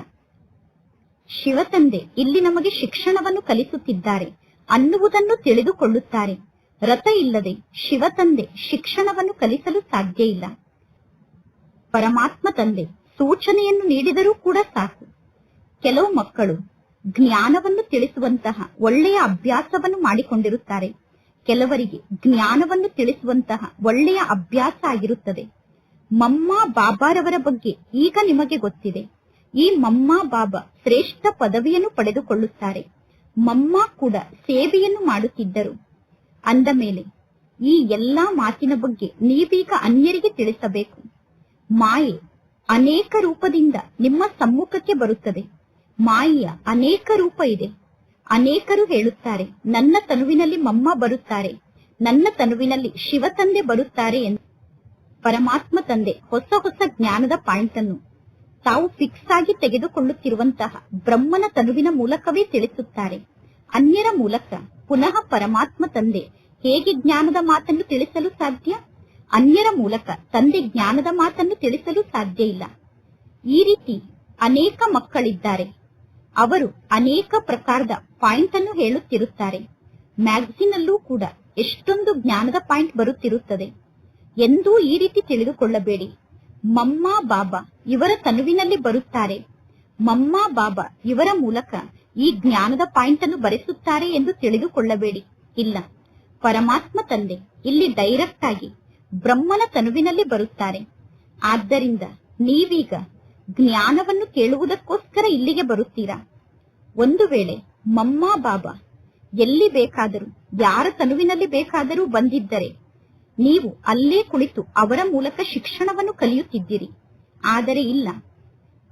ಶಿವತಂದೆ ಇಲ್ಲಿ ನಮಗೆ ಶಿಕ್ಷಣವನ್ನು ಕಲಿಸುತ್ತಿದ್ದಾರೆ ಅನ್ನುವುದನ್ನು ತಿಳಿದುಕೊಳ್ಳುತ್ತಾರೆ. ರಥ ಇಲ್ಲದೆ ಶಿವತಂದೆ ಶಿಕ್ಷಣವನ್ನು ಕಲಿಸಲು ಸಾಧ್ಯ ಇಲ್ಲ. ಪರಮಾತ್ಮ ತಂದೆ ಸೂಚನೆಯನ್ನು ನೀಡಿದರೂ ಕೂಡ ಸಾಕು. ಕೆಲವು ಮಕ್ಕಳು ಜ್ಞಾನವನ್ನು ತಿಳಿಸುವಂತಹ ಒಳ್ಳೆಯ ಅಭ್ಯಾಸವನ್ನು ಮಾಡಿಕೊಂಡಿರುತ್ತಾರೆ. ಕೆಲವರಿಗೆ ಜ್ಞಾನವನ್ನು ತಿಳಿಸುವಂತಹ ಒಳ್ಳೆಯ ಅಭ್ಯಾಸ ಆಗಿರುತ್ತದೆ. ಮಮ್ಮ ಬಾಬಾರವರ ಬಗ್ಗೆ ಈಗ ನಿಮಗೆ ಗೊತ್ತಿದೆ. ಈ ಮಮ್ಮ ಬಾಬಾ ಶ್ರೇಷ್ಠ ಪದವಿಯನ್ನು ಪಡೆದುಕೊಳ್ಳುತ್ತಾರೆ. ಮಮ್ಮ ಕೂಡ ಸೇವೆಯನ್ನು ಮಾಡುತ್ತಿದ್ದರು. ಅಂದ ಮೇಲೆ, ಈ ಎಲ್ಲಾ ಮಾತಿನ ಬಗ್ಗೆ ನೀವೀಗ ಅನ್ಯರಿಗೆ ತಿಳಿಸಬೇಕು. ಮಾಯೆ ಅನೇಕ ರೂಪದಿಂದ ನಿಮ್ಮ ಸಮ್ಮುಖಕ್ಕೆ ಬರುತ್ತದೆ. ಮಾಯೆಯ ಅನೇಕ ರೂಪ ಇದೆ. ಅನೇಕರು ಹೇಳುತ್ತಾರೆ, ನನ್ನ ತನುವಿನಲ್ಲಿ ಮಮ್ಮ ಬರುತ್ತಾರೆ, ನನ್ನ ತನುವಿನಲ್ಲಿ ಶಿವ ತಂದೆ ಬರುತ್ತಾರೆ ಎಂದು. ಪರಮಾತ್ಮ ತಂದೆ, ಹೊಸ ಹೊಸ ಜ್ಞಾನದ ಪಾಯಿಂಟ್ ಅನ್ನು ತಾವು ಫಿಕ್ಸ್ ಆಗಿ ತೆಗೆದುಕೊಳ್ಳುತ್ತಿರುವಂತಹ ಬ್ರಹ್ಮನ ತನುವಿನ ಮೂಲಕವೇ ತಿಳಿಸುತ್ತಾರೆ. ಅನ್ಯರ ಮೂಲಕ ಪುನಃ ಪರಮಾತ್ಮ ತಂದೆ ಹೇಗೆ ಜ್ಞಾನದ ಮಾತನ್ನು ತಿಳಿಸಲು ಸಾಧ್ಯ? ಅನ್ಯರ ಮೂಲಕ ತಂದೆ ಜ್ಞಾನದ ಮಾತನ್ನು ತಿಳಿಸಲು ಸಾಧ್ಯ ಇಲ್ಲ. ಈ ರೀತಿ ಅನೇಕ ಮಕ್ಕಳಿದ್ದಾರೆ. ಅವರು ಅನೇಕ ಪ್ರಕಾರದ ಪಾಯಿಂಟ್ ಅನ್ನು ಹೇಳುತ್ತಿರುತ್ತಾರೆ. ಮ್ಯಾಗಝಿನ್ ಅಲ್ಲೂ ಕೂಡ ಎಷ್ಟೊಂದು ಜ್ಞಾನದ ಪಾಯಿಂಟ್ ಬರುತ್ತಿರುತ್ತದೆ. ಎಂದೂ ಈ ರೀತಿ ತಿಳಿದುಕೊಳ್ಳಬೇಡಿ. ಮಮ್ಮ ಬಾಬಾ ಇವರ ತನುವಿನಲ್ಲಿ ಬರುತ್ತಾರೆ. ಮಮ್ಮ ಬಾಬಾ ಇವರ ಮೂಲಕ ಈ ಜ್ಞಾನದ ಪಾಯಿಂಟ್ ಅನ್ನು ಬರೆಸುತ್ತಾರೆ ಎಂದು ತಿಳಿದುಕೊಳ್ಳಬೇಡಿ. ಇಲ್ಲ. ಪರಮಾತ್ಮ ತಂದೆ ಇಲ್ಲಿ ಡೈರೆಕ್ಟ್ ಆಗಿ ಬ್ರಹ್ಮನ ತನುವಿನಲ್ಲಿ ಬರುತ್ತಾರೆ. ಆದ್ದರಿಂದ ನೀವೀಗ ಜ್ಞಾನವನ್ನು ಕೇಳುವುದಕ್ಕೋಸ್ಕರ ಇಲ್ಲಿಗೆ ಬರುತ್ತೀರಾ? ಒಂದು ವೇಳೆ ಮಮ್ಮ, ಬಾಬಾ, ಎಲ್ಲಿ ಬೇಕಾದರೂ, ಯಾರ ತನುವಿನಲ್ಲಿ ಬೇಕಾದರೂ ಬಂದಿದ್ದರೆ, ನೀವು ಅಲ್ಲೇ ಕುಳಿತು ಅವರ ಮೂಲಕ ಶಿಕ್ಷಣವನ್ನು ಕಲಿಯುತ್ತಿದ್ದೀರಿ. ಆದರೆ ಇಲ್ಲ,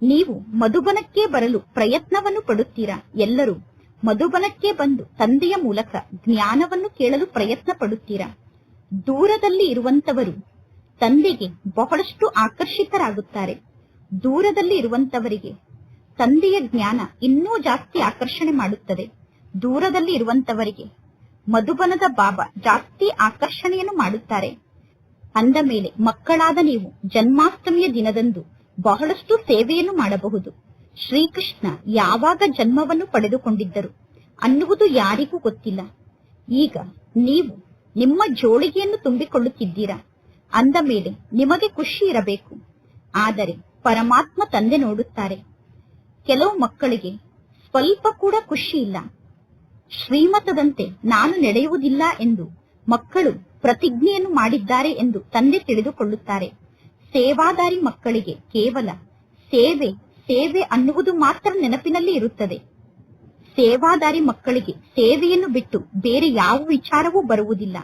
ನೀವು ಮಧುಬನಕ್ಕೆ ಬರಲು ಪ್ರಯತ್ನವನ್ನು ಪಡುತ್ತೀರಾ? ಎಲ್ಲರೂ ಮಧುಬನಕ್ಕೆ ಬಂದು ತಂದೆಯ ಮೂಲಕ ಜ್ಞಾನವನ್ನು ಕೇಳಲು ಪ್ರಯತ್ನ ಪಡುತ್ತೀರಾ ದೂರದಲ್ಲಿ ಇರುವಂತವರು ತಂದೆಗೆ ಬಹಳಷ್ಟು ಆಕರ್ಷಿತರಾಗುತ್ತಾರೆ. ದೂರದಲ್ಲಿ ಇರುವಂತವರಿಗೆ ತಂದೆಯ ಜ್ಞಾನ ಇನ್ನೂ ಜಾಸ್ತಿ ಆಕರ್ಷಣೆ ಮಾಡುತ್ತದೆ. ದೂರದಲ್ಲಿ ಇರುವಂತವರಿಗೆ ಮಧುಬನದ ಬಾಬಾ ಜಾಸ್ತಿ ಆಕರ್ಷಣೆಯನ್ನು ಮಾಡುತ್ತಾರೆ. ಅಂದ ಮೇಲೆ ಮಕ್ಕಳಾದ ನೀವು ಜನ್ಮಾಷ್ಟಮಿಯ ದಿನದಂದು ಬಹಳಷ್ಟು ಸೇವೆಯನ್ನು ಮಾಡಬಹುದು. ಶ್ರೀಕೃಷ್ಣ ಯಾವಾಗ ಜನ್ಮವನ್ನು ಪಡೆದುಕೊಂಡಿದ್ದರು ಅನ್ನುವುದು ಯಾರಿಗೂ ಗೊತ್ತಿಲ್ಲ. ಈಗ ನೀವು ನಿಮ್ಮ ಜೋಳಿಗೆಯನ್ನು ತುಂಬಿಕೊಳ್ಳುತ್ತಿದ್ದೀರಾ? ಅಂದ ಮೇಲೆ ನಿಮಗೆ ಖುಷಿ ಇರಬೇಕು. ಆದರೆ ಪರಮಾತ್ಮ ತಂದೆ ನೋಡುತ್ತಾರೆ. ಕೆಲವು ಮಕ್ಕಳಿಗೆ ಸ್ವಲ್ಪ ಕೂಡ ಖುಷಿ ಇಲ್ಲ. ಶ್ರೀಮತದಂತೆ ನಾನು ನಡೆಯುವುದಿಲ್ಲ ಎಂದು ಮಕ್ಕಳು ಪ್ರತಿಜ್ಞೆಯನ್ನು ಮಾಡಿದ್ದಾರೆ ಎಂದು ತಂದೆ ತಿಳಿದುಕೊಳ್ಳುತ್ತಾರೆ. ಸೇವಾದಾರಿ ಮಕ್ಕಳಿಗೆ ಕೇವಲ ಸೇವೆ ಸೇವೆ ಅನ್ನುವುದು ಮಾತ್ರ ನೆನಪಿನಲ್ಲಿ ಇರುತ್ತದೆ. ಸೇವಾದಾರಿ ಮಕ್ಕಳಿಗೆ ಸೇವೆಯನ್ನು ಬಿಟ್ಟು ಬೇರೆ ಯಾವ ವಿಚಾರವೂ ಬರುವುದಿಲ್ಲ.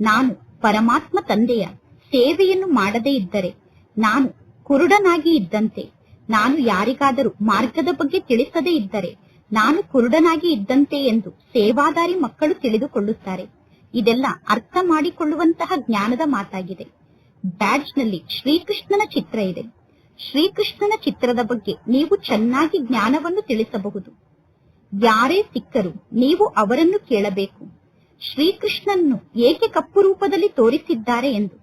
ನಾನು ಪರಮಾತ್ಮ ತಂದೆಯ ಸೇವೆಯನ್ನು ಮಾಡದೇ ಇದ್ದರೆ ನಾನು ಕುರುಡನಾಗಿ ಇದ್ದಂತೆ ನಾನು ಯಾರಿಗಾದರೂ ಮಾರ್ಗದ ಬಗ್ಗೆ ತಿಳಿಸದೇ ಇದ್ದರೆ ನಾನು ಕುರುಡನಾಗಿ ಇದ್ದಂತೆ ಎಂದು ಸೇವಾದಾರಿ ಮಕ್ಕಳು ತಿಳಿದುಕೊಳ್ಳುತ್ತಾರೆ. ಇದೆಲ್ಲ ಅರ್ಥ ಮಾಡಿಕೊಳ್ಳುವಂತಹ ಜ್ಞಾನದ ಮಾತಾಗಿದೆ. ಬ್ಯಾಡ್ಜ್ನಲ್ಲಿ ಶ್ರೀಕೃಷ್ಣನ ಚಿತ್ರ ಇದೆ. ಶ್ರೀಕೃಷ್ಣನ ಚಿತ್ರದ ಬಗ್ಗೆ ನೀವು ಚೆನ್ನಾಗಿ ಜ್ಞಾನವನ್ನು ತಿಳಿಸಬಹುದು. ಯಾರೇ ಸಿಕ್ಕರು ನೀವು ಅವರನ್ನು ಕೇಳಬೇಕು. ಶ್ರೀಕೃಷ್ಣನನ್ನು ಏಕೆ ಕಪ್ಪು ರೂಪದಲ್ಲಿ ತೋರಿಸಿದ್ದಾರೆ ಎಂದು.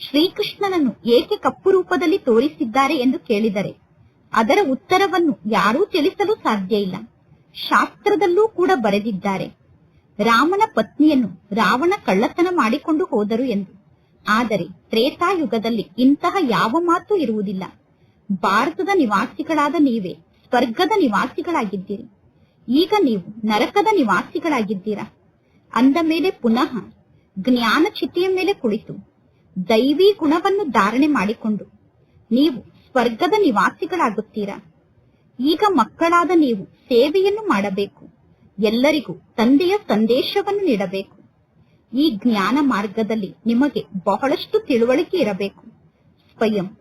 ಶ್ರೀಕೃಷ್ಣನನ್ನು ಏಕೆ ಕಪ್ಪು ರೂಪದಲ್ಲಿ ತೋರಿಸಿದ್ದಾರೆ ಎಂದು ಕೇಳಿದರೆ ಅದರ ಉತ್ತರವನ್ನು ಯಾರೂ ತಿಳಿಸಲು ಸಾಧ್ಯ ಇಲ್ಲ. ಶಾಸ್ತ್ರದಲ್ಲೂ ಕೂಡ ಬರೆದಿದ್ದಾರೆ. ರಾಮನ ಪತ್ನಿಯನ್ನು ರಾವಣ ಕಳ್ಳತನ ಮಾಡಿಕೊಂಡು ಹೋದರು ಎಂದು. ಆದರೆ ತ್ರೇತಾಯುಗದಲ್ಲಿ ಇಂತಹ ಯಾವ ಮಾತು ಇರುವುದಿಲ್ಲ. ಭಾರತದ ನಿವಾಸಿಗಳಾದ ನೀವೇ ಸ್ವರ್ಗದ ನಿವಾಸಿಗಳಾಗಿದ್ದೀರಿ. ಈಗ ನೀವು ನರಕದ ನಿವಾಸಿಗಳಾಗಿದ್ದೀರಾ? ಅಂದ ಮೇಲೆ ಪುನಃ ಜ್ಞಾನ ಚಿತೆಯ ಮೇಲೆ ಕುಳಿತು ದೈವಿ ಗುಣವನ್ನು ಧಾರಣೆ ಮಾಡಿಕೊಂಡು, ನೀವು ಸ್ವರ್ಗದ ನಿವಾಸಿಗಳಾಗುತ್ತೀರಾ? ಈಗ ಮಕ್ಕಳಾದ ನೀವು ಸೇವೆಯನ್ನು ಮಾಡಬೇಕು. ಎಲ್ಲರಿಗೂ ತಂದೆಯ ಸಂದೇಶವನ್ನು ನೀಡಬೇಕು. ಈ ಜ್ಞಾನ ಮಾರ್ಗದಲ್ಲಿ ನಿಮಗೆ ಬಹಳಷ್ಟು ತಿಳುವಳಿಕೆ ಇರಬೇಕು. ಸ್ವಯಂ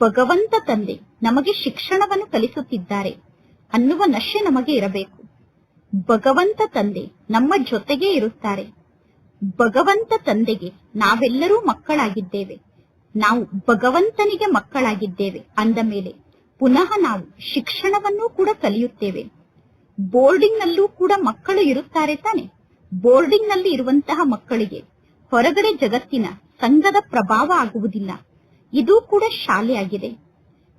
ಭಗವಂತ ತಂದೆ ನಮಗೆ ಶಿಕ್ಷಣವನ್ನು ಕಲಿಸುತ್ತಿದ್ದಾರೆ. ಅನ್ನುವ ನಶೆ ನಮಗೆ ಇರಬೇಕು. ಭಗವಂತ ತಂದೆ ನಮ್ಮ ಜೊತೆಗೆ ಇರುತ್ತಾರೆ. ಭಗವಂತ ತಂದೆಗೆ ನಾವೆಲ್ಲರೂ ಮಕ್ಕಳಾಗಿದ್ದೇವೆ. ನಾವು ಭಗವಂತನಿಗೆ ಮಕ್ಕಳಾಗಿದ್ದೇವೆ ಅಂದ ಮೇಲೆ ಪುನಃ ನಾವು ಶಿಕ್ಷಣವನ್ನು ಕೂಡ ಕಲಿಯುತ್ತೇವೆ. ಬೋರ್ಡಿಂಗ್ ನಲ್ಲೂ ಕೂಡ ಮಕ್ಕಳು ಇರುತ್ತಾರೆ ತಾನೆ. ಬೋರ್ಡಿಂಗ್ನಲ್ಲಿ ಇರುವಂತಹ ಮಕ್ಕಳಿಗೆ ಹೊರಗಡೆ ಜಗತ್ತಿನ ಸಂಘದ ಪ್ರಭಾವ ಆಗುವುದಿಲ್ಲ. ಇದು ಕೂಡ ಶಾಲೆಯಾಗಿದೆ.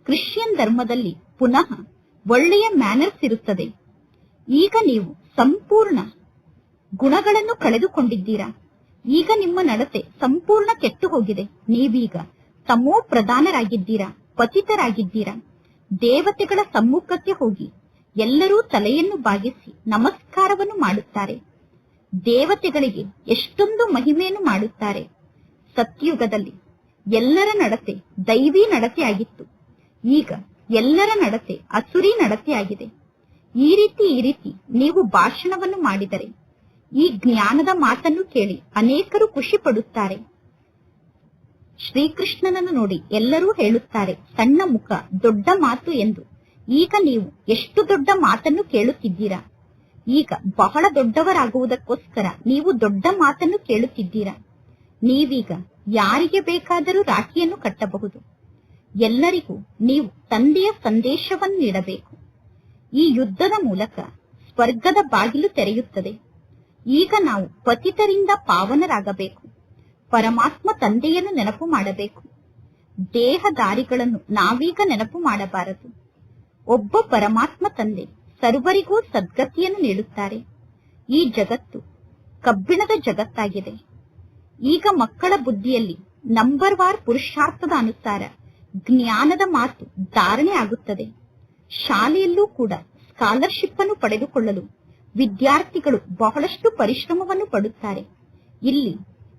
ಕ್ರಿಶ್ಚಿಯನ್ ಧರ್ಮದಲ್ಲಿ ಪುನಃ ಒಳ್ಳೆಯ ಮ್ಯಾನರ್ಸ್ ಇರುತ್ತದೆ. ಈಗ ನೀವು ಸಂಪೂರ್ಣ ಗುಣಗಳನ್ನು ಕಳೆದುಕೊಂಡಿದ್ದೀರಾ? ಈಗ ನಿಮ್ಮ ನಡತೆ ಸಂಪೂರ್ಣ ಕೆಟ್ಟು ಹೋಗಿದೆ ನೀವೀಗ ತಮೋ ಪ್ರಧಾನರಾಗಿದ್ದೀರಾ ಪತಿತರಾಗಿದ್ದೀರಾ ದೇವತೆಗಳ ಸಮ್ಮುಖಕ್ಕೆ ಹೋಗಿ ಎಲ್ಲರೂ ತಲೆಯನ್ನು ಬಾಗಿಸಿ ನಮಸ್ಕಾರವನ್ನು ಮಾಡುತ್ತಾರೆ. ದೇವತೆಗಳಿಗೆ ಎಷ್ಟೊಂದು ಮಹಿಮೆಯನ್ನು ಮಾಡುತ್ತಾರೆ. ಸತ್ಯುಗದಲ್ಲಿ ಎಲ್ಲರ ನಡತೆ ದೈವಿ ನಡತೆ ಆಗಿತ್ತು. ಈಗ ಎಲ್ಲರ ನಡತೆ ಅಸುರಿ ನಡತೆ ಆಗಿದೆ. ಈ ರೀತಿ ಈ ರೀತಿ ನೀವು ಭಾಷಣವನ್ನು ಮಾಡಿದರೆ ಈ ಜ್ಞಾನದ ಮಾತನ್ನು ಕೇಳಿ ಅನೇಕರು ಖುಷಿ ಪಡುತ್ತಾರೆ ಶ್ರೀಕೃಷ್ಣನನ್ನು ನೋಡಿ ಎಲ್ಲರೂ ಹೇಳುತ್ತಾರೆ, ಸಣ್ಣ ಮುಖ, ದೊಡ್ಡ ಮಾತು ಎಂದು. ಈಗ ನೀವು ಎಷ್ಟು ದೊಡ್ಡ ಮಾತನ್ನು ಕೇಳುತ್ತಿದ್ದೀರಾ? ಈಗ ಬಹಳ ದೊಡ್ಡವರಾಗುವುದಕ್ಕೋಸ್ಕರ ನೀವು ದೊಡ್ಡ ಮಾತನ್ನು ಕೇಳುತ್ತಿದ್ದೀರಾ? ನೀವೀಗ ಯಾರಿಗೆ ಬೇಕಾದರೂ ರಾಖಿಯನ್ನು ಕಟ್ಟಬಹುದು. ಎಲ್ಲರಿಗೂ ನೀವು ತಂದೆಯ ಸಂದೇಶವನ್ನು ನೀಡಬೇಕು. ಈ ಯುದ್ಧದ ಮೂಲಕ ಸ್ವರ್ಗದ ಬಾಗಿಲು ತೆರೆಯುತ್ತದೆ. ಈಗ ನಾವು ಪತಿತರಿಂದ ಪಾವನರಾಗಬೇಕು. ಪರಮಾತ್ಮ ತಂದೆಯನ್ನು ನೆನಪು ಮಾಡಬೇಕು. ದೇಹದಾರಿಗಳನ್ನು ನಾವೀಗ ನೆನಪು ಮಾಡಬಾರದು. ಒಬ್ಬ ಪರಮಾತ್ಮ ತಂದೆ ಸರ್ವರಿಗೂ ಸದ್ಗತಿಯನ್ನು ನೀಡುತ್ತಾರೆ. ಈ ಜಗತ್ತು ಕಬ್ಬಿಣದ ಜಗತ್ತಾಗಿದೆ. ಈಗ ಮಕ್ಕಳ ಬುದ್ಧಿಯಲ್ಲಿ ನಂಬರ್ ವಾರ್ ಪುರುಷಾರ್ಥದ ಅನುಸಾರ ಜ್ಞಾನದ ಮಾತು ಧಾರಣೆ ಆಗುತ್ತದೆ. ಶಾಲೆಯಲ್ಲೂ ಕೂಡ ಸ್ಕಾಲರ್ಶಿಪ್ ಅನ್ನು ಪಡೆದುಕೊಳ್ಳಲು ವಿದ್ಯಾರ್ಥಿಗಳು ಬಹಳಷ್ಟು ಪರಿಶ್ರಮವನ್ನು ಪಡುತ್ತಾರೆ. ಇಲ್ಲಿ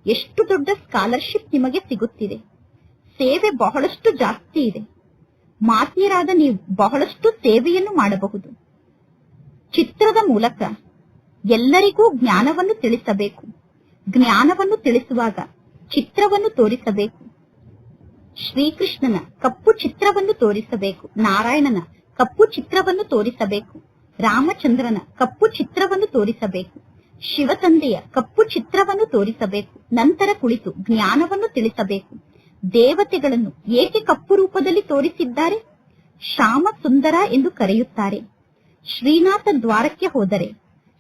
ಎಷ್ಟು ದೊಡ್ಡ ಸ್ಕಾಲರ್ಶಿಪ್ ನಿಮಗೆ ಸಿಗುತ್ತಿದೆ? ಸೇವೆ ಬಹಳಷ್ಟು ಜಾಸ್ತಿ ಇದೆ. ಮಾತಿಯರಾದ ನೀವು ಬಹಳಷ್ಟು ಸೇವೆಯನ್ನು ಮಾಡಬಹುದು. ಚಿತ್ರದ ಮೂಲಕ ಎಲ್ಲರಿಗೂ ಜ್ಞಾನವನ್ನು ತಿಳಿಸಬೇಕು. ಜ್ಞಾನವನ್ನು ತಿಳಿಸುವಾಗ ಚಿತ್ರವನ್ನು ತೋರಿಸಬೇಕು. ಶ್ರೀಕೃಷ್ಣನ ಕಪ್ಪು ಚಿತ್ರವನ್ನು ತೋರಿಸಬೇಕು. ನಾರಾಯಣನ ಕಪ್ಪು ಚಿತ್ರವನ್ನು ತೋರಿಸಬೇಕು. ರಾಮಚಂದ್ರನ ಕಪ್ಪು ಚಿತ್ರವನ್ನು ತೋರಿಸಬೇಕು. ಶಿವತಂದೆಯ ಕಪ್ಪು ಚಿತ್ರವನ್ನು ತೋರಿಸಬೇಕು. ನಂತರ ಕುಳಿತು ಜ್ಞಾನವನ್ನು ತಿಳಿಸಬೇಕು. ದೇವತೆಗಳನ್ನು ಏಕೆ ಕಪ್ಪು ರೂಪದಲ್ಲಿ ತೋರಿಸಿದ್ದಾರೆ? ಶ್ಯಾಮ ಸುಂದರ ಎಂದು ಕರೆಯುತ್ತಾರೆ. ಶ್ರೀನಾಥ ದ್ವಾರಕ್ಕೆ ಹೋದರೆ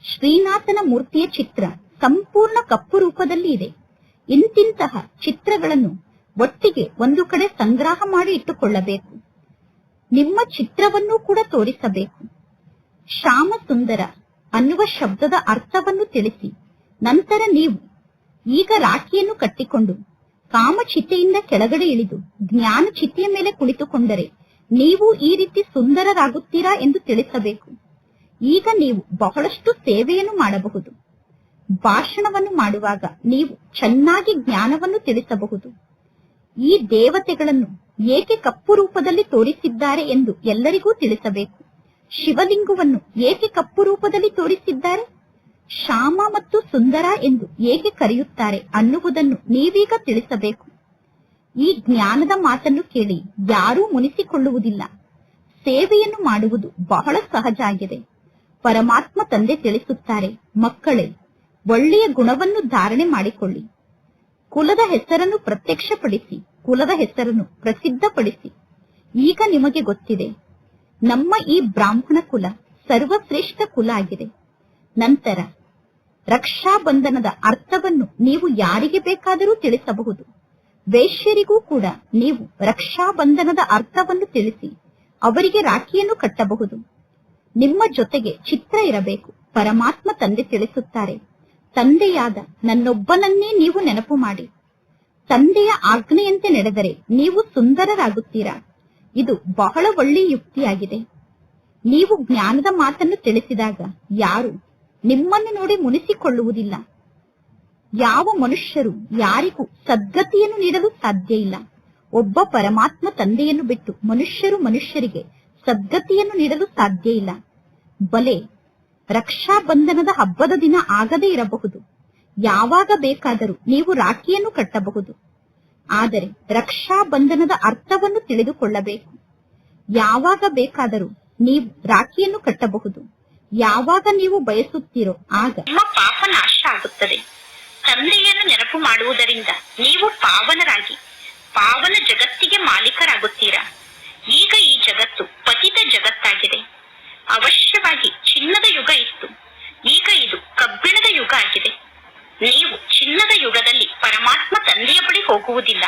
ಶ್ರೀನಾಥನ ಮೂರ್ತಿಯ ಚಿತ್ರ ಸಂಪೂರ್ಣ ಕಪ್ಪು ರೂಪದಲ್ಲಿ ಇದೆ. ಇಂತಿಂತಹ ಚಿತ್ರಗಳನ್ನು ಒಟ್ಟಿಗೆ ಒಂದು ಕಡೆ ಸಂಗ್ರಹ ಮಾಡಿ ಇಟ್ಟುಕೊಳ್ಳಬೇಕು. ನಿಮ್ಮ ಚಿತ್ರವನ್ನೂ ಕೂಡ ತೋರಿಸಬೇಕು. ಶ್ಯಾಮ ಸುಂದರ ಅನ್ನುವ ಶಬ್ದದ ಅರ್ಥವನ್ನು ತಿಳಿಸಿ. ನಂತರ ನೀವು. ಈಗ ರಾಖಿಯನ್ನು ಕಟ್ಟಿಕೊಂಡು ಕಾಮಚಿತೆಯಿಂದ ಕೆಳಗಡೆ ಇಳಿದು ಜ್ಞಾನ ಚಿತೆಯ ಮೇಲೆ ಕುಳಿತುಕೊಂಡರೆ ನೀವು ಈ ರೀತಿ ಸುಂದರರಾಗುತ್ತೀರಾ ಎಂದು ತಿಳಿಸಬೇಕು. ಈಗ ನೀವು ಬಹಳಷ್ಟು ಸೇವೆಯನ್ನು ಮಾಡಬಹುದು. ಭಾಷಣವನ್ನು ಮಾಡುವಾಗ ನೀವು ಚೆನ್ನಾಗಿ ಜ್ಞಾನವನ್ನು ತಿಳಿಸಬಹುದು. ಈ ದೇವತೆಗಳನ್ನು ಏಕೆ ಕಪ್ಪು ರೂಪದಲ್ಲಿ ತೋರಿಸಿದ್ದಾರೆ ಎಂದು ಎಲ್ಲರಿಗೂ ತಿಳಿಸಬೇಕು. ಶಿವಲಿಂಗವನ್ನು ಏಕೆ ಕಪ್ಪು ರೂಪದಲ್ಲಿ ತೋರಿಸಿದ್ದಾರೆ? ಶ್ಯಾಮ ಮತ್ತು ಸುಂದರ ಎಂದು ಏಕೆ ಕರೆಯುತ್ತಾರೆ ಅನ್ನುವುದನ್ನು ನೀವೀಗ ತಿಳಿಸಬೇಕು. ಈ ಜ್ಞಾನದ ಮಾತನ್ನು ಕೇಳಿ ಯಾರೂ ಮುನಿಸಿಕೊಳ್ಳುವುದಿಲ್ಲ. ಸೇವೆಯನ್ನು ಮಾಡುವುದು ಬಹಳ ಸಹಜ ಆಗಿದೆ ಪರಮಾತ್ಮ ತಂದೆ ತಿಳಿಸುತ್ತಾರೆ, ಮಕ್ಕಳೇ, ಒಳ್ಳೆಯ ಗುಣವನ್ನು ಧಾರಣೆ ಮಾಡಿಕೊಳ್ಳಿ. ಕುಲದ ಹೆಸರನ್ನು ಪ್ರತ್ಯಕ್ಷಪಡಿಸಿ, ಕುಲದ ಹೆಸರನ್ನು ಪ್ರಸಿದ್ಧಪಡಿಸಿ. ಈಗ ನಿಮಗೆ ಗೊತ್ತಿದೆ ನಮ್ಮ ಈ ಬ್ರಾಹ್ಮಣ ಕುಲ ಸರ್ವಶ್ರೇಷ್ಠ ಕುಲ ಆಗಿದೆ. ನಂತರ ರಕ್ಷಾ ಬಂಧನದ ಅರ್ಥವನ್ನು ನೀವು ಯಾರಿಗೆ ಬೇಕಾದರೂ ತಿಳಿಸಬಹುದು. ವೇಶ್ಯರಿಗೂ ಕೂಡ ನೀವು ರಕ್ಷಾ ಬಂಧನದ ಅರ್ಥವನ್ನು ತಿಳಿಸಿ ಅವರಿಗೆ ರಾಖಿಯನ್ನು ಕಟ್ಟಬಹುದು. ನಿಮ್ಮ ಜೊತೆಗೆ ಚಿತ್ರ ಇರಬೇಕು, ಪರಮಾತ್ಮ ತಂದೆ ತಿಳಿಸುತ್ತಾರೆ. ತಂದೆಯಾದ ನನ್ನೊಬ್ಬನನ್ನೇ ನೀವು ನೆನಪು ಮಾಡಿ. ತಂದೆಯ ಆಜ್ಞೆಯಂತೆ ನಡೆದರೆ ನೀವು ಸುಂದರರಾಗುತ್ತೀರಾ? ಇದು ಬಹಳ ಒಳ್ಳೆಯ ಯುಕ್ತಿಯಾಗಿದೆ. ನೀವು ಜ್ಞಾನದ ಮಾತನ್ನು ತಿಳಿಸಿದಾಗ ಯಾರು ನಿಮ್ಮನ್ನು ನೋಡಿ ಮುನಿಸಿಕೊಳ್ಳುವುದಿಲ್ಲ. ಯಾವ ಮನುಷ್ಯರು ಯಾರಿಗೂ ಸದ್ಗತಿಯನ್ನು ನೀಡಲು ಸಾಧ್ಯ ಇಲ್ಲ. ಒಬ್ಬ ಪರಮಾತ್ಮ ತಂದೆಯನ್ನು ಬಿಟ್ಟು ಮನುಷ್ಯರು ಮನುಷ್ಯರಿಗೆ ಸದ್ಗತಿಯನ್ನು ನೀಡಲು ಸಾಧ್ಯ ಇಲ್ಲ. ಬಲೆ ರಕ್ಷಾ ಬಂಧನದ ಹಬ್ಬದ ದಿನ ಆಗದೇ ಇರಬಹುದು. ಯಾವಾಗ ಬೇಕಾದರೂ ನೀವು ರಾಖಿಯನ್ನು ಕಟ್ಟಬಹುದು. ಆದರೆ ರಕ್ಷಾ ಬಂಧನದ ಅರ್ಥವನ್ನು ತಿಳಿದುಕೊಳ್ಳಬೇಕು. ಯಾವಾಗ ಬೇಕಾದರೂ ನೀವು ರಾಖಿಯನ್ನು ಕಟ್ಟಬಹುದು. ಯಾವಾಗ ನೀವು ಬಯಸುತ್ತೀರೋ ಆಗ ನಿಮ್ಮ ಪಾಪ ನಾಶ ಆಗುತ್ತದೆ. ತಂದೆಯನ್ನು ನೆನಪು ಮಾಡುವುದರಿಂದ ನೀವು ಪಾವನರಾಗಿ, ಪಾವನ ಜಗತ್ತಿಗೆ ಮಾಲೀಕರಾಗುತ್ತೀರಾ? ಈಗ ಈ ಜಗತ್ತು ಪತಿತ ಜಗತ್ತಾಗಿದೆ. ಅವಶ್ಯವಾಗಿ ಚಿನ್ನದ ಯುಗ ಇತ್ತು. ಈಗ ಇದು ಕಬ್ಬಿಣದ ಯುಗ ಆಗಿದೆ. ನೀವು ಚಿನ್ನದ ಯುಗದಲ್ಲಿ ಪರಮಾತ್ಮ ತಂದೆಯ ಬಳಿ ಹೋಗುವುದಿಲ್ಲ.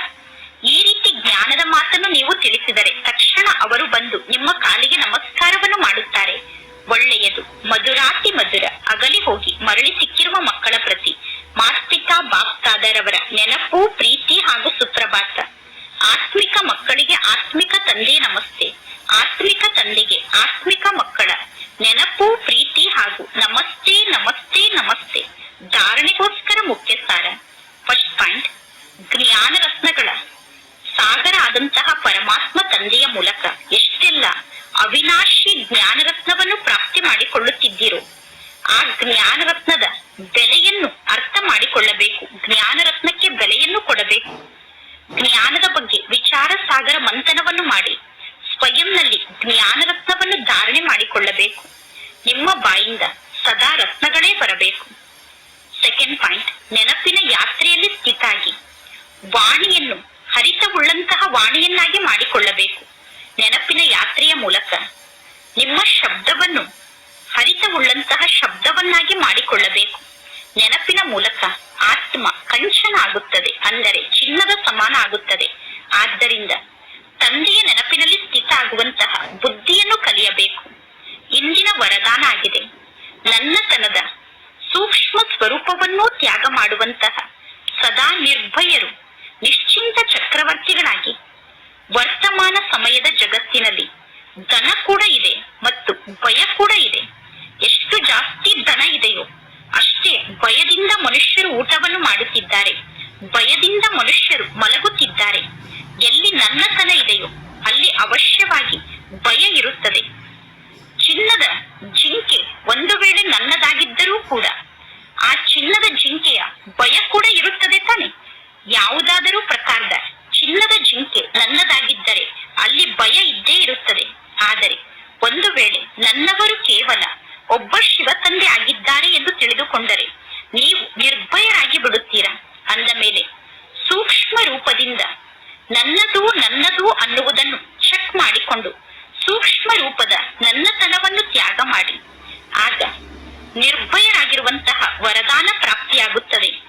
ಈ ರೀತಿ ಜ್ಞಾನದ ಮಾತನ್ನು ನೀವು ತಿಳಿಸಿದರೆ ತಕ್ಷಣ ಅವರು ಬಂದು ನಿಮ್ಮ ಕಾಲಿಗೆ ನಮಸ್ಕಾರವನ್ನು ಮಾಡುತ್ತಾರೆ. ಒಳ್ಳೆಯದು, ಮಧುರಾತಿ ಮಧುರ, ಅಗಲಿ ಹೋಗಿ ಮರಳಿ ಸಿಕ್ಕಿರುವ ಮಕ್ಕಳ ಪ್ರತಿ. ಮಾಸ್ಪಿತಾ ಬಾಪ್ತಾದರವರ ನೆನಪು, ಪ್ರೀತಿ ಹಾಗೂ ಸುಪ್ರಭಾತ. ಆತ್ಮಿಕ ಮಕ್ಕಳಿಗೆ ಆತ್ಮಿಕ ತಂದೆ ನಮಸ್ತೆ. ಆತ್ಮಿಕ ತಂದೆಗೆ ಆತ್ಮಿಕ ಮಕ್ಕಳ. ನೆನಪು, ಪ್ರೀತಿ ಹಾಗೂ ನಮಸ್ತೆ ನಮಸ್ತೆ ನಮಸ್ತೆ. ಧಾರಣೆಗೋಸ್ಕರ ಮುಖ್ಯಸ್ಥಾನ ಫಸ್ಟ್ ಪಾಯಿಂಟ್ ಜ್ಞಾನ ರತ್ನಗಳ ಸಾಗರ ಆದಂತಹ ಪರಮಾತ್ಮ ತಂದೆಯ ಮೂಲಕ ಎಷ್ಟೆಲ್ಲ ಅವಿನಾಶಿ ಜ್ಞಾನ ರತ್ನವನ್ನು ಪ್ರಾಪ್ತಿ ಮಾಡಿಕೊಳ್ಳುತ್ತಿದ್ದೀರೋ, ಆ ಜ್ಞಾನ ರತ್ನದ ಬೆಲೆಯನ್ನು ಅರ್ಥ ಮಾಡಿಕೊಳ್ಳಬೇಕು ಜ್ಞಾನ ರತ್ನಕ್ಕೆ ಬೆಲೆಯನ್ನು ಕೊಡಬೇಕು. ಜ್ಞಾನದ ಬಗ್ಗೆ ವಿಚಾರ ಸಾಗರ ಮಂಥನವನ್ನು ಮಾಡಿ, ಸ್ವಯಂನಲ್ಲಿ ಜ್ಞಾನ ರತ್ನವನ್ನು ಧಾರಣೆ ಮಾಡಿಕೊಳ್ಳಬೇಕು. ನಿಮ್ಮ ಬಾಯಿಂದ ಸದಾ ರತ್ನಗಳೇ ಬರಬೇಕು. ಪಾಯಿಂಟ್ ನೆನಪಿನ ಯಾತ್ರೆಯಲ್ಲಿ ಸ್ಥಿತಾಗಿ. ವಾಣಿಯನ್ನು ಹರಿತವುಳ್ಳಂತಹ ವಾಣಿಯನ್ನಾಗಿ ಮಾಡಿಕೊಳ್ಳಬೇಕು. ನೆನಪಿನ ಯಾತ್ರೆಯ ಮೂಲಕ ನಿಮ್ಮ ಶಬ್ದವನ್ನು ಹರಿತವುಳ್ಳಂತಹ ಶಬ್ದವನ್ನಾಗಿ ಮಾಡಿಕೊಳ್ಳಬೇಕು. ನೆನಪಿನ ಮೂಲಕ ಆತ್ಮ ಕಂಚನ ಆಗುತ್ತದೆ, ಅಂದರೆ ಚಿನ್ನದ ಸಮಾನ ಆಗುತ್ತದೆ. ಆದ್ದರಿಂದ ತಂದೆಯ ನೆನಪಿನಲ್ಲಿ ಸ್ಥಿತ ಆಗುವಂತಹ ಬುದ್ಧಿಯನ್ನು ಕಲಿಯಬೇಕು. ಇಂದಿನ ವರದಾನ ಆಗಿದೆ. ನನ್ನತನದ ಸ್ವರೂಪವನ್ನೂ ತ್ಯಾಗ ಮಾಡುವಂತಹ ಸದಾ ನಿರ್ಭಯರು, ನಿಶ್ಚಿಂತ ಚಕ್ರವರ್ತಿಗಳಾಗಿ. ವರ್ತಮಾನ ಸಮಯದ ಜಗತ್ತಿನಲ್ಲಿ ಧನ ಕೂಡ ಇದೆ ಮತ್ತು ಭಯ ಕೂಡ ಇದೆ. ಎಷ್ಟು ಜಾಸ್ತಿ ಧನ ಇದೆಯೋ ಅಷ್ಟೇ ಭಯದಿಂದ ಮನುಷ್ಯರು ಊಟವನ್ನು ಮಾಡುತ್ತಿದ್ದಾರೆ. ಭಯದಿಂದ ಮನುಷ್ಯರು ಮಲಗುತ್ತಿದ್ದಾರೆ. ಎಲ್ಲಿ ನನ್ನತನ ಇದೆಯೋ ಅಲ್ಲಿ ಅವಶ್ಯವಾಗಿ ಭಯ ಇರುತ್ತದೆ. ಚಿನ್ನದ ಜಿಂಕೆ ಒಂದು ವೇಳೆ ನನ್ನದಾಗಿದ್ದರೂ ಕೂಡ ಆ ಚಿನ್ನದ ಜಿಂಕೆಯ ಭಯ ಕೂಡ ಇರುತ್ತದೆ ತಾನೆ. ಯಾವುದಾದರೂ ಪ್ರಕಾರದ ಚಿನ್ನದ ಜಿಂಕೆ ನನ್ನದಾಗಿದ್ದರೆ ಅಲ್ಲಿ ಭಯ ಇದ್ದೇ ಇರುತ್ತದೆ. ಆದರೆ ಒಂದು ವೇಳೆ ನನ್ನವರು ಕೇವಲ ಒಬ್ಬ ಶಿವ ತಂದೆ ಆಗಿದ್ದಾರೆ ಎಂದು ತಿಳಿದುಕೊಂಡರೆ ನೀವು ನಿರ್ಭಯರಾಗಿ ಬಿಡುತ್ತೀರಾ? ಅಂದ ಮೇಲೆ ಸೂಕ್ಷ್ಮ ರೂಪದಿಂದ ನನ್ನದು ನನ್ನದು ಅನ್ನುವುದನ್ನು ಚೆಕ್ ಮಾಡಿಕೊಂಡು ಸೂಕ್ಷ್ಮ ರೂಪದ ನನ್ನತನವನ್ನು ತ್ಯಾಗ ಮಾಡಿ. ಆಗ ನಿರ್ಭಯರಾಗಿರುವಂತಹ ವರದಾನ ಪ್ರಾಪ್ತಿಯಾಗುತ್ತದೆ.